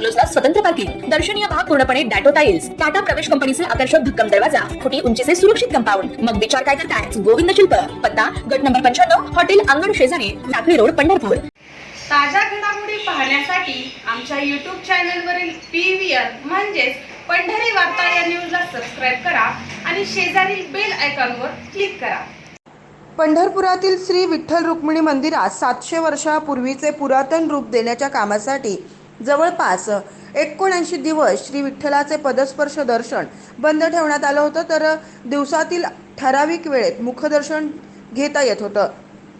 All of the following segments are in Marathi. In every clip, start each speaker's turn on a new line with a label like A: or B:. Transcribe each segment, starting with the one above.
A: बंगलोजला स्वतंत्र पार्किंग दर्शनीय भाग पूर्णपणे डॅटो टाइल्स टाटा प्रवेश कंपनीचे आकर्षक भक्कम दरवाजा फुटी उंचीचे सुरक्षित कंपाऊंड. मग विचार काय करताय? गोविंद शिल्प. पत्ता गट नंबर पंच्याण्णव हॉटेल अंगण शेजारी लाकडी रोड पंढरपूर.
B: ताज्या घडामोडी पाहण्यासाठी आमच्या यूट्यूब चॅनलवरील पी व्ही आर म्हणजेच पंढरी वार्ता या न्यूजला सबस्क्राईब करा आणि शेजारील बेल आयकॉनवर क्लिक करा.
C: पंढरपुरातील श्री विठ्ठल रुक्मिणी मंदिरात सातशे वर्षापूर्वीचे पुरातन रूप देण्याच्या कामासाठी जवळपास एकोणऐंशी दिवस श्री विठ्ठलाचे पदस्पर्श दर्शन बंद ठेवण्यात आलं होतं तर दिवसातील ठराविक वेळेत मुखदर्शन घेता येत होतं.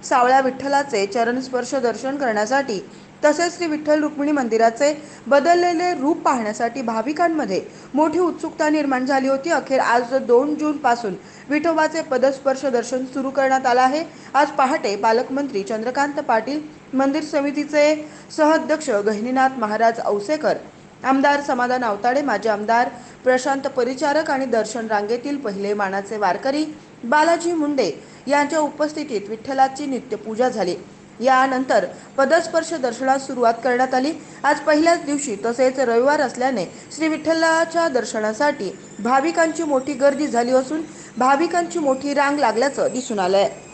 C: सावळ्या विठ्ठलाचे चरणस्पर्श दर्शन करण्यासाठी तसेच श्री विठ्ठल रुक्मिणी मंदिराचे बदललेले रूप पाहण्यासाठी भाविकांमध्ये मोठी उत्सुकता निर्माण झाली होती. अखेर आज दोन जून पासून विठोबाचे पदस्पर्श दर्शन सुरू करण्यात आलं आहे. आज पहाटे पालकमंत्री चंद्रकांत पाटील मंदिर समितीचे सहअध्यक्ष गहिनीनाथ महाराज औसेकर आमदार समाधान अवताडे माजी आमदार प्रशांत परिचारक आणि दर्शन रांगेतील पहिले मानाचे वारकरी बालाजी मुंडे यांच्या उपस्थितीत विठ्ठलाची नित्यपूजा झाली. यानंतर पदस्पर्श दर्शनास सुरुवात करण्यात आली. आज पहिल्याच दिवशी तसेच रविवार असल्याने श्री विठ्ठलाच्या दर्शनासाठी भाविकांची मोठी गर्दी झाली असून भाविकांची मोठी रांग लागल्याचं दिसून आलं आहे